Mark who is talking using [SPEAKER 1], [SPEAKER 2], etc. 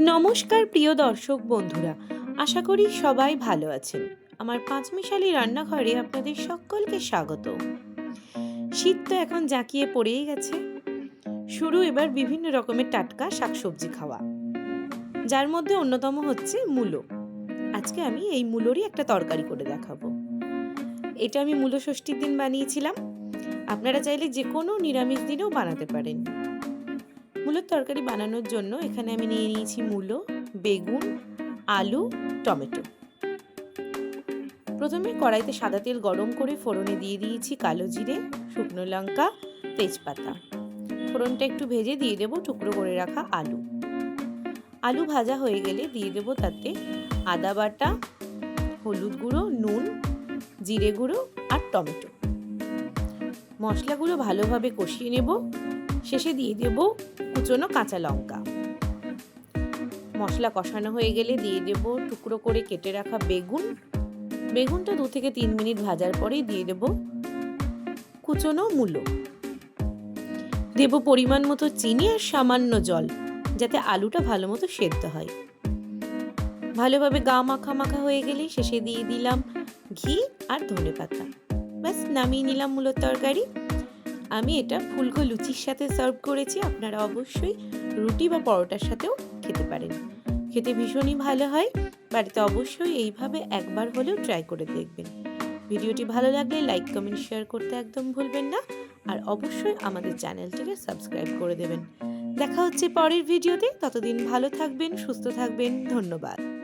[SPEAKER 1] নমস্কার প্রিয় দর্শক বন্ধুরা, আশা করি সবাই ভালো আছেন। আমার পাঁচমিশালি রান্নাঘরে আপনাদের সকলকে স্বাগত। শীত তো এখন জাঁকিয়ে পড়েই গেছে। শুরু এবার বিভিন্ন রকমের টাটকা শাকসবজি খাওয়া। যার মধ্যে অন্যতম হচ্ছে মূলো। আজকে আমি এই মূলোরই একটা তরকারি করে দেখাবো। এটা আমি মূলো ষষ্ঠীর দিন বানিয়েছিলাম। আপনারা চাইলে যে কোনো নিরামিষ দিনেও বানাতে পারেন। মূলোর তরকারি বানানোর জন্য এখানে আমি নিয়ে নিয়েছি মূলো, বেগুন, আলু, টমেটো। প্রথমে কড়াইতে সাদা তেল গরম করে ফোড়নে দিয়ে দিয়েছি কালো জিরে, শুকনো লঙ্কা, তেজপাতা। ফোড়নটা একটু ভেজে দিয়ে দেবো টুকরো করে রাখা আলু। আলু ভাজা হয়ে গেলে দিয়ে দেবো তাতে আদা বাটা, হলুদ গুঁড়ো, নুন, জিরে গুঁড়ো আর টমেটো। মশলাগুলো ভালোভাবে কষিয়ে নেব। শেষে দিয়ে দেব কুচনো কাঁচা লঙ্কা। মশলা কষানো হয়ে গেলে দিয়ে দেব টুকরো করে কেটে রাখা বেগুন। বেগুনটা দু থেকে তিন মিনিট ভাজার পরেই দিয়ে দেব কুচনো মূলো। দেব পরিমাণ মতো চিনি আর সামান্য জল, যাতে আলুটা ভালো মতো সেদ্ধ হয়। ভালোভাবে গা মাখা মাখা হয়ে গেলে শেষে দিয়ে দিলাম ঘি আর ধনে পাতা ব্যাস, নামিয়ে নিলাম মূলোর তরকারি। আমি এটা ফুলকো লুচির সাথে সার্ভ করেছি। আপনারা অবশ্যই রুটি বা পরোটার সাথেও খেতে পারেন। খেতে ভীষণই ভালো হয়। বাড়িতে অবশ্যই এইভাবে একবার হলেও ট্রাই করে দেখবেন। ভিডিওটি ভালো লাগলে লাইক, কমেন্ট, শেয়ার করতে একদম ভুলবেন না। আর অবশ্যই আমাদের চ্যানেলটিকে সাবস্ক্রাইব করে দেবেন। দেখা হচ্ছে পরের ভিডিওতে। ততদিন ভালো থাকবেন, সুস্থ থাকবেন। ধন্যবাদ।